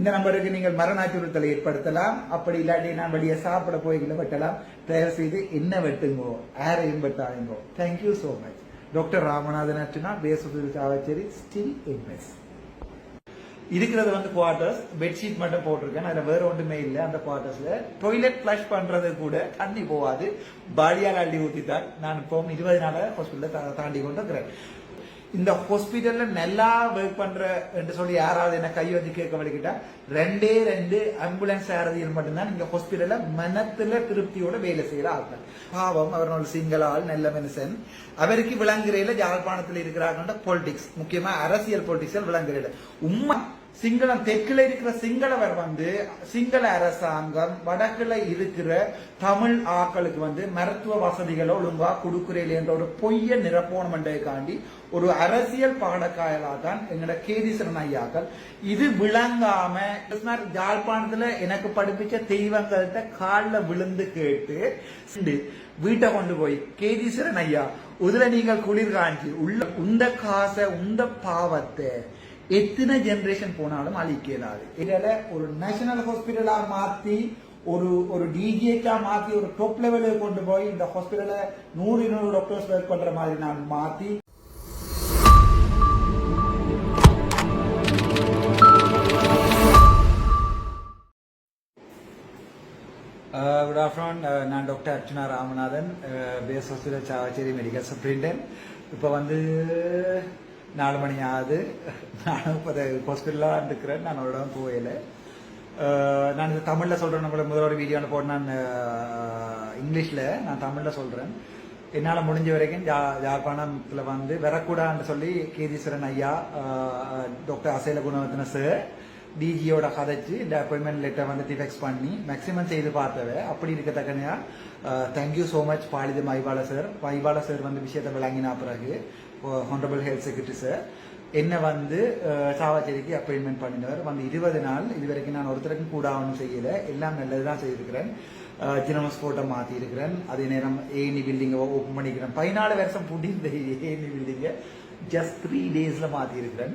இந்த நம்பருக்கு நீங்கள் மரண அச்சுறுத்தலை ஏற்படுத்தலாம். அப்படி இல்லாட்டி நான் வெளியே சாப்பிட போய்களை வெட்டலாம். தயவு செய்து என்ன வெட்டுங்கோ ஆரையும் வெட்டாயுங்கோ thank you so much doctor Ramanathan Archuna பேசுவது சாவச்சேரி ஸ்டில் எம்எஸ் இருக்கிறது வந்து குவார்டர்ஸ் பெட்ஷீட் மட்டும் போட்டிருக்கேன். அதுல வேற ஒன்றுமே இல்லை. அந்த குவார்டர்ஸ்ல டொய்லெட் ஃபிளஷ் பண்றது கூட தண்ணி போகாது. பாடியால் அள்ளி தான் நான் இப்போ இருபது நாளாக ஹாஸ்பிட்டல தாண்டி கொண்டு இருக்கிறேன் இந்த ஹாஸ்பிட்டல்ல நல்லா ஒர்க் பண்ற என்று சொல்லி யாராவது என்ன கை வச்சு கேட்க வலிக்கிட்டா ரெண்டே ரெண்டு ஆம்புலன்ஸ் யாராவது மட்டும்தான் இந்த ஹாஸ்பிட்டல்ல மனத்துல திருப்தியோட வேலை செய்யற ஆட்கள் பாவம் அவரோட சிங்கள ஆள் நல்ல மனுஷன். அவருக்கு விளங்குறையில ஜாழ்ப்பாணத்தில் இருக்கிறாங்க பொலிட்டிக்ஸ் முக்கியமா அரசியல் பொலிட்டிக்ஸ் விளங்குறையில. உண்மை சிங்களம் தெற்குல இருக்கிற சிங்களவர் வந்து சிங்கள அரசாங்கம் வடக்குல இருக்கிற தமிழ் ஆக்களுக்கு வந்து மருத்துவ வசதிகளை ஒழுங்கா கொடுக்குறேன் என்ற ஒரு பொய்ய நிரப்போணம் காண்டி ஒரு அரசியல் பாடக்காயலா தான் எங்களோட கேதீஸ்வரன் ஐயாக்கள் இது விளங்காம கிருஷ்ணர் ஜாழ்ப்பாணத்துல எனக்கு படிப்பிச்ச தெய்வங்கள்ட்ட காலில் விழுந்து கேட்டு வீட்டை கொண்டு போய் கேதீஸ்வரன் ஐயா இதுல நீங்கள் குளிர் காஞ்சி உள்ள உந்த காசை உந்த பாவத்தை எத்தனை ஜெனரேஷன் போனாலும் அழிக்க இயலாது இதுல ஒரு நேஷனல் ஹாஸ்பிட்டலாக மாத்தி ஒரு ஒரு டிஜிஹெச்சா மாத்தி ஒரு டாப் லெவலுக்கு கொண்டு போய் இந்த ஹாஸ்பிட்டல நூறு நூறு டாக்டர்ஸ் ஒர்க் பண்ற மாதிரி நான் மாத்தி. Uh, குட் ஆஃப்டர்நூன் uh, நான் doctor Archana Ramanathan. Base hospital Chavakachcheri medical superintendent இப்போ வந்து நாலு மணி ஆகுது. நான் இப்போ ஹாஸ்பிட்டலாக இருக்கிறேன் நான் அவரோட இடம் நான் இது தமிழில் சொல்கிறேன் நம்மள முதல் ஒரு வீடியோவில் போட்டு நான் இங்கிலீஷில் நான் தமிழில் சொல்கிறேன் என்னால் முடிஞ்ச வரைக்கும் ஜா ஜாப்பாணத்தில் வந்து வரக்கூடாதுன்னு சொல்லி கீதீஸ்வரன் ஐயா டாக்டர் அசைல குணவர்த்தன சார் டிஜியோட கதைச்சு இந்த அப்பாயின்மெண்ட் லெட்டர் வந்து டிஃபெக்ஸ் பண்ணி மேக்ஸிமம் செய்து பார்த்தவ அப்படி இருக்கத்தக்கனையா thank you so much Palitha Mahipala sir Mahipala sir வந்து விஷயத்தை விளங்கினா பிறகு ஹானரபிள் ஹெல்த் செக்ரட்டரி சார் என்னை வந்து சாவாச்சேரிக்கு அப்பாயின்மெண்ட் பண்ணினவர். வந்து இருபது நாள் இது வரைக்கும் நான் ஒருத்தருக்கும் கூட ஒன்றும் செய்யலை. எல்லாம் நல்லது தான் செய்திருக்கிறேன் ஜினமஸ் கோட்டை மாற்றி இருக்கிறேன் அதே நேரம் ஏனி பில்டிங்கை ஓப்பன் பண்ணிக்கிறேன். பதினாலு வருஷம் பூட்டி இந்த ஏனி பில்டிங்கை ஜஸ்ட் த்ரீ டேஸில் மாற்றி இருக்கிறேன்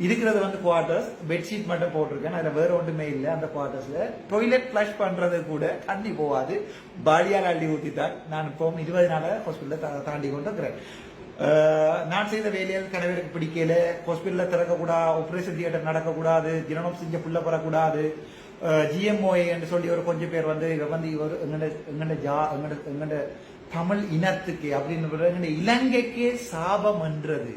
இருக்கிறது வந்து குவார்டர்ஸ் பெட்ஷீட் மட்டும் போட்டிருக்கேன். அதுல வேற ஒன்றுமே இல்லை. அந்த குவார்டர்ஸ்ல டொய்லெட் ஃபிளஷ் பண்றது கூட தண்ணி போகாது. பாடியால் அள்ளி ஊத்தித்தான். நான் இப்போ இருபது நாள ஹாஸ்பிட்டல தாண்டி கொண்டு இருக்கிறேன் நான் செய்த வேலையால் கணவருக்கு பிடிக்கல. ஹாஸ்பிட்டலில் திறக்கக்கூடாது ஆப்ரேஷன் தியேட்டர் நடக்கக்கூடாது. ஜனனம் செஞ்ச புள்ள பெறக்கூடாது. ஜிஎம்ஓஏ என்று சொல்லி ஒரு கொஞ்சம் பேர் வந்து இவ வந்து இவர் எங்கட எங்கட ஜா எங்கட எங்கட தமிழ் இனத்துக்கு அப்படின்னு எங்கட இலங்கைக்கே சாபம் என்றது.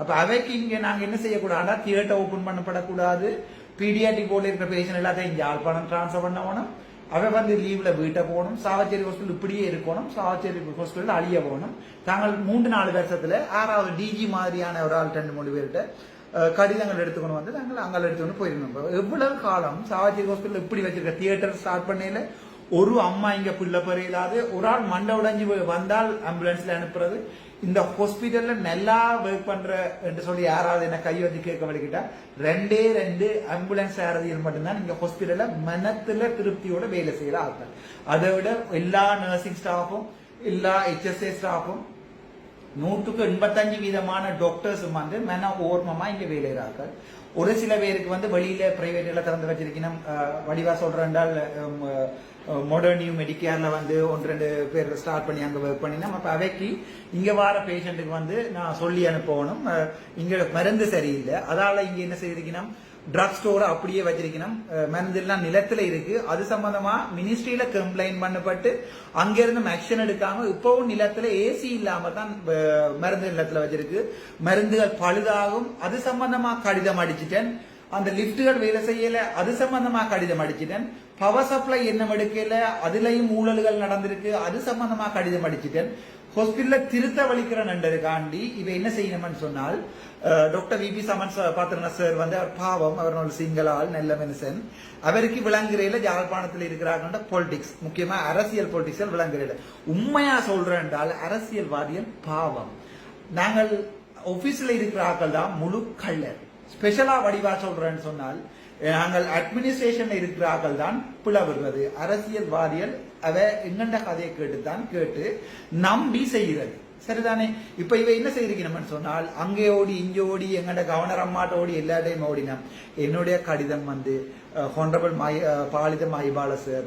அப்ப அவைக்கு இங்க நாங்க என்ன செய்யக்கூடாதுன்னா தியேட்டர் ஓபன் பண்ணப்படக்கூடாது. பீடியாட்டிக் போர்டில் இருக்கிற பேஷண்ட் எல்லாத்தையும் யாழ்ப்பாணம் டிரான்ஸ்ஃபர் பண்ணணும். அவை வந்து லீவ்ல வீட்டை போகணும். சாவச்சேரி ஹாஸ்பிட்டல் இப்படியே இருக்கணும். சாவச்சேரி ஹாஸ்பிட்டல் அழிய போகணும். தாங்கள் மூன்று நாலு வருஷத்துல ஆறாவது டிஜி மாதிரியான ஒரு ஆள் ரெண்டு மூணு பேர்கிட்ட கடிதங்கள் எடுத்துக்கணும் வந்து நாங்கள் அங்கே எடுத்துக்கொண்டு போயிருந்தோம். எவ்வளவு காலம் சாவச்சேரி ஹாஸ்பிட்டல் இப்படி வச்சிருக்க தியேட்டர் ஸ்டார்ட் பண்ணையில? ஒரு அம்மா இங்க பிள்ளை பெறையிலாது. ஒரு ஆள் மண்டை உடைஞ்சு வந்தால் ஆம்புலன்ஸ்ல அனுப்புறது. இந்த ஹாஸ்பிட்டல்ல நல்லா ஒர்க் பண்ற என்று சொல்லி யாராவது என்ன கை வச்சு கேட்க வலிக்கிட்டா ரெண்டே ரெண்டு ஆம்புலன்ஸ் சாரதிகள் மட்டும்தான் இங்க ஹாஸ்பிட்டல்ல மனத்துல திருப்தியோட வேலை செய்யற ஆட்கள். அதை விட எல்லா நர்சிங் ஸ்டாஃபும் எல்லா ஹெச்எஸ்ஏ ஸ்டாஃபும் நூற்றுக்கு எண்பத்தஞ்சு வீதமான டாக்டர்ஸும் வந்து மன ஓர்மமா இங்க வேலையிறார்கள். ஒரு சில பேருக்கு வந்து வெளியில பிரைவேட்ல திறந்து வச்சிருக்கணும். அஹ், வடிவா என்றால் மாடர்ன் நியூ மெடிக்கேர்ல வந்து ஒன்று ரெண்டு பேர் ஸ்டார்ட் பண்ணி அங்கே ஒர்க் பண்ணினோம். அப்போ அவைக்கு இங்கே வர பேஷண்ட்டுக்கு வந்து நான் சொல்லி அனுப்பணும். இங்கே மருந்து சரியில்லை. அதால் இங்கே என்ன செய்திருக்கணும்? ட்ரக் ஸ்டோரை அப்படியே வச்சிருக்கணும். மருந்து எல்லாம் நிலத்துல இருக்கு. அது சம்பந்தமா மினிஸ்ட்ரியில கம்ப்ளைண்ட் பண்ணப்பட்டு அங்கிருந்து ஆக்ஷன் எடுக்காம இப்பவும் நிலத்துல ஏசி இல்லாம தான் மருந்து நிலத்துல வச்சிருக்கு. மருந்துகள் பழுதாகும். அது சம்பந்தமா கடிதம் அடிச்சிட்டேன். அந்த லிப்டுகள் வேலை செய்யல. அது சம்பந்தமா கடிதம் அடிச்சிட்டேன். பவர் சப்ளை என்ன எடுக்கல அதுலயும் ஊழல்கள் நடந்திருக்கு. அது சம்பந்தமா கடிதம் அடிச்சிட்டேன். ஹாஸ்பிட்டல்ல திருத்த வலிக்கிறேன்ன்றதுக்காண்டி இவ என்ன செய்யணும்னு சொன்னால் doctor VP Saman Pathirana sir வந்து அவர் பாவம் அவர் ஒரு சிங்கள ஆள் நல்ல மனுஷன். அவருக்கு விளங்குறையில யாழ்ப்பாணத்தில் இருக்கிறாங்க பொலிட்டிக்ஸ் முக்கியமா அரசியல் பொலிட்டிக்ஸ் விளங்குறையில. உண்மையா சொல்றேன் என்றால் பாவம். நாங்கள் ஆபீஸ்ல இருக்கிற ஆட்கள் தான் முழு கள்ளர். ஸ்பெஷலா வடிவா சொல்றேன்னு சொன்னால் நாங்கள் அட்மினிஸ்ட்ரேஷன்ல இருக்கிறார்கள் தான் பிளவுறது அரசியல்வாதிகள் அதை எங்கண்ட கதையை கேட்டுத்தான் கேட்டு நம்பி செய்கிறது. சரிதானே? இப்ப இவ என்ன செய்திருக்கணும்னு சொன்னால் அங்கே ஓடி இங்கே ஓடி எங்கட கவர்னர் அம்மாட்ட ஓடி எல்லா டைம் ஓடினோம் என்னுடைய கடிதம் வந்து ஹானரபிள் மாய பாலித மைபால சார்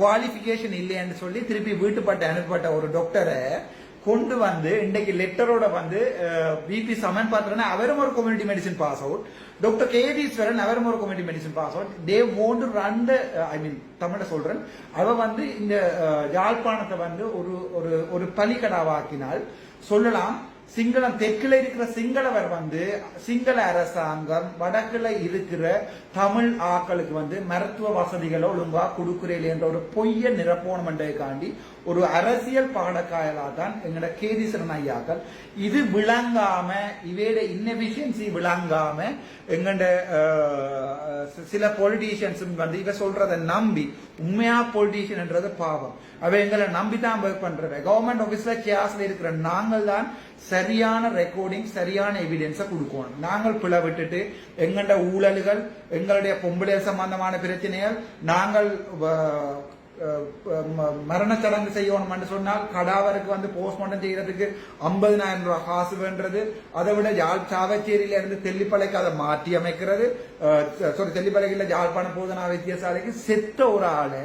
குவாலிஃபிகேஷன் இல்லைன்னு சொல்லி திருப்பி வீட்டுப்பட்ட அனுப்பப்பட்ட ஒரு டாக்டரை கொண்டு வந்து இன்றைக்கு லெட்டரோட வந்து பிபி சமன் பாத்திரனா அவரும் ஒரு community medicine pass out doctor Ketheeswaran அவரும் ஒரு community medicine pass out they own run I mean தமிழ சொல்றேன். அவ வந்து இந்த யாழ்ப்பாணத்தை வந்து ஒரு ஒரு ஒரு பலிக்கடாவாக்கினால் சொல்லலாம். சிங்களம் தெற்குல இருக்கிற சிங்களவர் வந்து சிங்கள அரசாங்கம் வடக்குல இருக்கிற தமிழ் ஆக்களுக்கு வந்து மருத்துவ வசதிகளை ஒழுங்கா கொடுக்குறேன் என்ற ஒரு பொய்ய நிரப்போணம் காண்டி ஒரு அரசியல் பாடக்காயலா தான் எங்கட கேதீசரன் ஐயாக்கள் இது விளங்காம இவையோட இன்னெஃபிஷியன்சி விளங்காம எங்கட சில பொலிட்டீஷியன்ஸும் வந்து இவ சொல்றதை நம்பி உண்மையா பொலிட்டீஷியன்ன்றது பாவம். அவ எங்களை நம்பி தான் ஒர்க் பண்றவ கவர்மெண்ட் ஆபீஸ்ல கேஸ்ல இருக்கிற நாங்கள் தான் சரியான ரெக்கார்டிங் சரியான எவிடன்ஸை கொடுக்கணும். நாங்கள் பிழை விட்டுட்டு எங்கண்ட ஊழல்கள் எங்களுடைய பொம்பளை சம்பந்தமான பிரச்சனைகள் நாங்கள் மரணச்சடங்கு அஹ் செய்யணும்னு சொன்னால் கடாவருக்கு வந்து போஸ்ட்மார்ட்டம் செய்யறதுக்கு ஐம்பதினாயிரம் ரூபாய் காசு வேண்டது அதை விட யாழ் சாவச்சேரியில இருந்து தெல்லிப்பளைக்கு அதை மாற்றி அமைக்கிறது. சாரி தெல்லிப்பளைக்கு யாழ்ப்பாணம் போதனா வைத்தியசாலைக்கு செத்த ஒரு ஆளை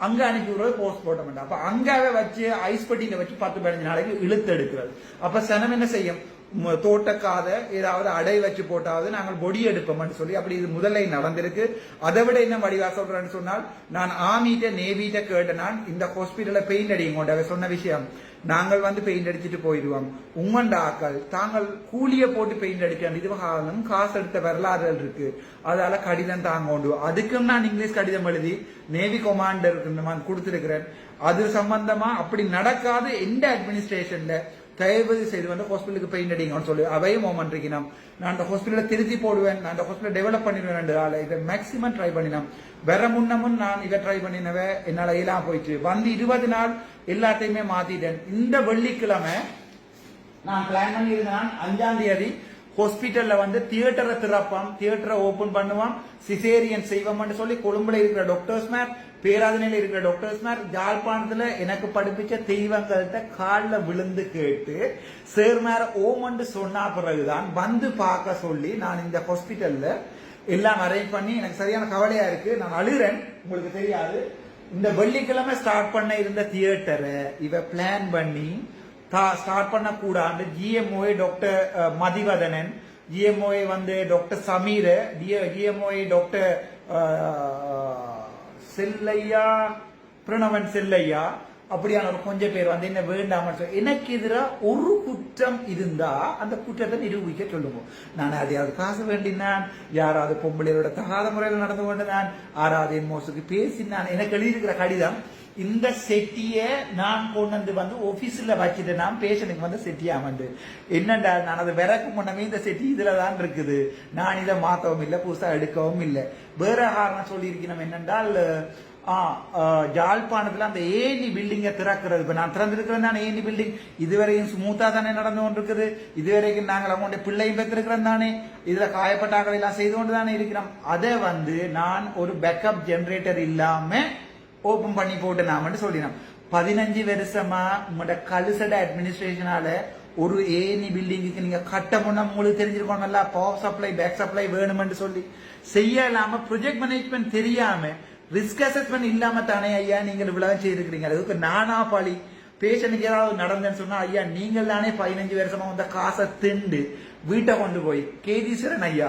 அங்க அனுப்பி விடுறது போஸ்ட் போட்டோம் அப்ப அங்காவே வச்சு ஐஸ் பெட்டியில வச்சு பத்து பதினஞ்சு நாளைக்கு இழுத்து எடுக்கிறது அப்ப சனம் என்ன செய்யும்? தோட்டக்காத ஏதாவது அடை வச்சு போட்டாவது நாங்கள் பொடி எடுப்போம்னு சொல்லி அப்படி இது முதல்ல நடந்திருக்கு. அதை விட என்ன வடிவா சொல்றேன்னு சொன்னால் நான் ஆமீட்ட நேவிட்ட கேட்ட நான் இந்த ஹாஸ்பிட்டல பெயிண்ட் அடிங்க சொன்ன விஷயம். நாங்கள் வந்து பெயிண்ட் அடிச்சுட்டு போயிடுவோம். உங்கண்ட ஆக்கள் தாங்கள் கூலிய போட்டு பெயிண்ட் அடிக்க இது காரணம் காசு எடுத்த வரலாறுகள் இருக்கு. அதால கடிதம் தாங்க உண்டு. அதுக்கும் நான் இங்கிலீஷ் கடிதம் எழுதி நேவி கொமாண்டருக்கு நான் கொடுத்திருக்கிறேன். அது சம்பந்தமா அப்படி நடக்காது. எந்த அட்மினிஸ்ட்ரேஷன்ல தயவு செய்து வந்து ஹாஸ்பிட்டலுக்கு பெயிண்ட் அடிங்கன்னு சொல்லி அவையும் மோமன் இருக்கணும் நான் அந்த ஹாஸ்பிட்டலை திருத்தி போடுவேன் நான் அந்த ஹாஸ்பிட்டல் டெவலப் பண்ணிடுவேன் ஆளை இதை மேக்சிமம் ட்ரை பண்ணினோம் வேற முன்னமும் நான் இதை ட்ரை பண்ணினவ என்னால் எல்லாம் போயிட்டு வந்து இருபது நாள் எல்லாத்தையுமே மாத்திட்டேன். இந்த வெள்ளிக்கிழமை நான் பிளான் பண்ணியிருந்தேன் அஞ்சாம் தேதி. ஹாஸ்பிட்டல்ல வந்து தியேட்டரை திறப்பான் தியேட்டரை ஓபன் பண்ணுவான் சிசேரியன் செய்வோம்னு சொல்லி கொழும்புல இருக்கிற டாக்டர்ஸ் மேர் பேராதனையில இருக்கிற டாக்டர்ஸ் மேர் ஜாழ்ப்பாணத்துல எனக்கு படிப்பிச்ச தெய்வங்கள்ட்ட காலில் விழுந்து கேட்டு சேர் மேர ஓமண்டு சொன்ன பிறகுதான் வந்து பார்க்க சொல்லி நான் இந்த ஹாஸ்பிட்டல்ல எல்லாம் அரேஞ்ச் பண்ணி எனக்கு சரியான கவலையா இருக்கு நான் அழுகிறேன் உங்களுக்கு தெரியாது. இந்த வெள்ளிக்கிழமை ஸ்டார்ட் பண்ண இருந்த தியேட்டரை இவ பிளான் பண்ணி ஸ்டார்ட் பண்ண கூடாது ஜிஎம்ஓஏ டாக்டர் மதிவதனன். ஜிஎம்ஓஏ வந்து doctor Sameer. GMOA doctor Chelliah? Pranavan Chelliah? அப்படியான ஒரு கொஞ்சம் பேர் வந்து என்ன வேண்டாம எனக்கு எதிராக ஒரு குற்றம் இருந்தா அந்த குற்றத்தை நிரூபிக்க சொல்லுவோம். நான் அதையாவது காசு வேண்டினான் யாராவது பொம்பளையோட தகாத முறையில் நடந்து கொண்டு ஆறாவது என் மோசுக்கு பேசினான். எனக்கு எழுதியிருக்கிற கடிதம் இந்த செட்டிய நான் கொண்டு வந்து வந்து ஆபீஸ்ல வச்சுட்டு நான் பேஷனுக்கு வந்து செட்டியா வந்து. என்னண்டா நான் அதை விறக்கு முன்னமே இந்த செட்டி இதுல தான் இருக்குது. நான் இதை மாத்தவும் இல்லை புதுசா எடுக்கவும் இல்லை. வேற காரணம் சொல்லியிருக்கணும் என்னென்றால் ஆ, அந்த ஏனி பில்டிங்கை திறக்கிறது. இப்போ நான் திறந்திருக்கிறேன் தானே ஏனி பில்டிங் இதுவரையும் ஸ்மூத்தாக தானே நடந்து கொண்டிருக்குது. இதுவரைக்கும் நாங்கள் அவங்களுடைய பிள்ளையும் பெற்றிருக்கிறோம் தானே. இதில் காயப்பட்டாக்கள் எல்லாம் செய்து கொண்டு தானே இருக்கிறோம். அதை வந்து நான் ஒரு பேக்கப் ஜென்ரேட்டர் இல்லாமல் ஓப்பன் பண்ணி போட்டு நாமன்னு சொல்லினோம் பதினஞ்சு வருஷமா உங்களோட கலுசட அட்மினிஸ்ட்ரேஷனால ஒரு ஏனி பில்டிங்குக்கு நீங்க கட்ட முன்ன உங்களுக்கு தெரிஞ்சிருக்கணும்ல. பவர் சப்ளை பேக் சப்ளை வேணும்னு சொல்லி. செய்யலாம ப்ரொஜெக்ட் மேனேஜ்மெண்ட் தெரியாம ரிஸ்க் அசஸ்மெண்ட் இல்லாம தானே ஐயா நீங்கள் இவ்வளவு செய்திருக்கிறீங்க. அதுக்கு நானா பாலி பேஷனுக்கு ஏதாவது நடந்தேன்னு சொன்னா ஐயா நீங்கள் தானே பதினஞ்சு வருஷமா வந்த காசை திண்டு வீட்டை கொண்டு போய். கேதீஸ்வரன் ஐயா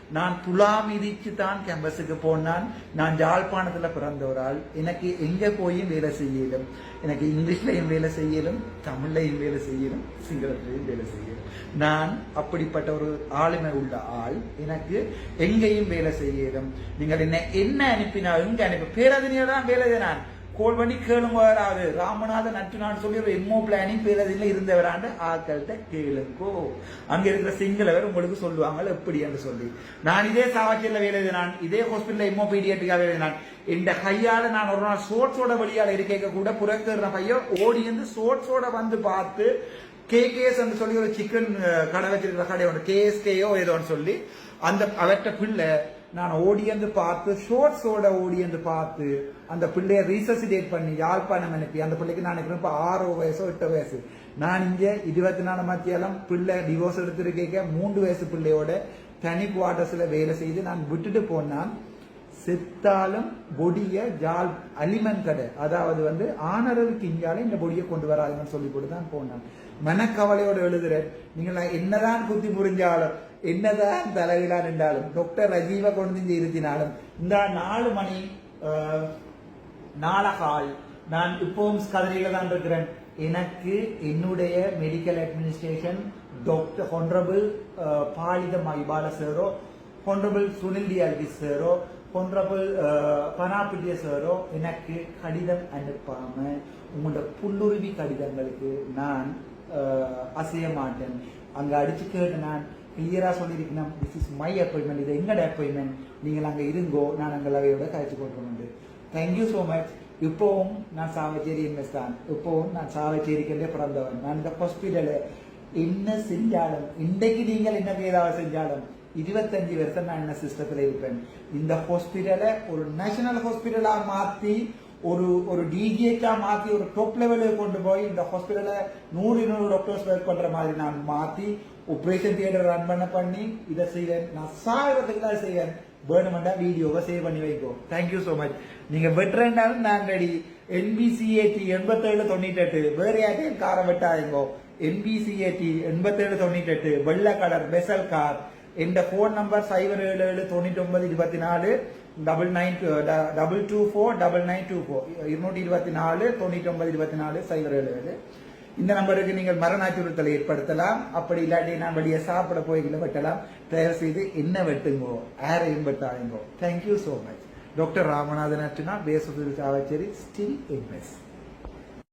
நான் துலா மிதிச்சு தான் கேம்பஸுக்கு போனான். நான் ஜாழ்ப்பாணத்துல பிறந்த ஒரு ஆள் எனக்கு எங்க போயும் வேலை செய்யலும். எனக்கு இங்கிலீஷ்லையும் வேலை செய்யலும் தமிழ்லையும் வேலை செய்யலும் சிங்களத்திலையும் வேலை செய்யலும். நான் அப்படிப்பட்ட ஒரு ஆளுமை உள்ள ஆள். எனக்கு எங்கேயும் வேலை செய்யலும். நீங்கள் என்ன என்ன அனுப்பினா எங்க அனுப்பி பேரதினியா வேலை நான் கோல் பண்ணி கேளுங்க வராது ராமநாதன் நட்டுனான்னு சொல்லி ஒரு எம்மோ பிளானிங் பேரதில் இருந்தவராண்டு ஆக்கள்கிட்ட கேளுங்கோ. அங்க இருக்கிற சிங்களவர் உங்களுக்கு சொல்லுவாங்க. எப்படி என்று சொல்லி. நான் இதே சாவச்சியில் வேலை நான் இதே ஹாஸ்பிட்டல் எம்மோ பீடியாட்டிக்காக வேலை நான் இந்த கையால நான் ஒரு நாள் சோட்ஸோட வழியால் இருக்க கூட புறக்கிற பையன் ஓடி வந்து சோட்ஸோட வந்து பார்த்து கேகேஎஸ் என்று சொல்லி ஒரு சிக்கன் கடை வச்சிருக்கிற கடை ஒன்று கேஎஸ்கேயோ ஏதோன்னு சொல்லி அந்த அவர்கிட்ட பிள்ளை நான் ஓடியந்து பார்த்து ஷோர்ட்ஸோட ஓடியந்து பார்த்து அந்த பிள்ளைய ரீசசிடேட் பண்ணி யாழ்ப்பாணம் அனுப்பி. அந்த பிள்ளைக்கு நான் நினைக்கிறேன் இப்போ ஆறோ வயசோ எட்டு வயசு. நான் இங்கே இருபத்தி நாலு மத்தியாலம் பிள்ளை டிவோர்ஸ் எடுத்திருக்க மூன்று வயசு பிள்ளையோட தனி குவார்டர்ஸ்ல வேலை செய்து நான் விட்டுட்டு போனான். செத்தாலும் பொடிய ஜால் அலிமன் கடை. அதாவது வந்து ஆனரவுக்கு இஞ்சாலே இந்த பொடியை கொண்டு வராதுன்னு சொல்லி போட்டு தான் போனான் மனக்கவலையோட எழுதுறேன். நீங்கள் என்னதான் குத்தி புரிஞ்சாலும் என்னதான் தலைவிழா நின்றாலும் டாக்டர் ரஜீவ கொண்டு வந்து இருத்தினாலும் இந்த நாலு மணி அஹ், நாளகால் நான் இப்பவும் கதிரையில தான் இருக்கிறேன். எனக்கு என்னுடைய medical administration doctor honourable Palitha Mahipala சேரோ honourable Sunil Alvi sir honourable Panapitiya sorrow எனக்கு கடிதம் அனுப்பாம உங்களோட புல்லுருவி கடிதங்களுக்கு நான் அசைய மாட்டேன் அங்க அடிச்சு கேட்டு நான் கிளியரா சொல்லியிருக்கணும். திஸ் இஸ் மை அப்பாயின்மெண்ட் இது எங்கட அப்பாயின்மெண்ட் நீங்கள் அங்கே இருங்கோ. நான் அங்கே லவையோட கழிச்சு கொண்டு தேங்க்யூ ஸோ மச் இப்போவும் நான் சாவச்சேரி எம்எஸ் தான். இப்போவும் நான் சாவச்சேரிக்கே பிறந்தவன். நான் இந்த ஹாஸ்பிட்டலு என்ன செஞ்சாலும் இன்றைக்கு நீங்கள் என்ன ஏதாவது செஞ்சாலும் இருபத்தஞ்சு வருஷம் நான் என்ன சிஸ்டத்தில் இருப்பேன். இந்த ஹாஸ்பிட்டலை ஒரு நேஷனல் ஹாஸ்பிட்டலா மாத்தி ஒரு ஒரு டிஜிஏக்கா மாத்தி ஒரு டாப் லெவலுக்கு கொண்டு போய் இந்த ஹாஸ்பிட்டலை நூறு நூறு டாக்டர்ஸ் ஒர்க் பண்ற மாதிரி நான் மாத்தி ஆப்ரேஷன் தியேட்டர் ரன் பண்ண பண்ணி இதை செய்வேன். நான் சாகிறதுக்கு தான் செய்வேன். வேணுமெண்டா வீடியோவை சேவ் பண்ணி வைக்கும் தேங்க்யூ ஸோ மச் நீங்க வெட்டுறேன்னாலும் நான் ரெடி என்பிசிஏடி எண்பத்தேழு தொண்ணூத்தெட்டு. வேற யார்ட்டையும் காரை வெட்டாதீங்கோ. என்பிசிஏடி எண்பத்தேழு தொண்ணூத்தெட்டு. வெள்ளை கலர் பெசல் கார் என்ற ஃபோன் நம்பர் சைபர் ஏழு ஏழு தொண்ணூற்றி ஒன்பது இருபத்தி நாலு double nine double two four double nine two four இருநூற்றி இருபத்தி நாலு தொண்ணூற்றி ஒன்பது இருபத்தி நாலு சைபர் ஏழு ஏழு இந்த நம்பருக்கு நீங்கள் மரண அச்சுறுத்தலை ஏற்படுத்தலாம் அப்படி இல்லாட்டி நான் வெளியே சாப்பிட போய்களை வெட்டலாம் தயவு செய்து என்ன வெட்டுங்கோ யாரையும் வெட்டாயுங்கோ thank you so much doctor Ramanathan Archuna பேசுவது சாவச்சேரி ஸ்டில் எம்எஸ்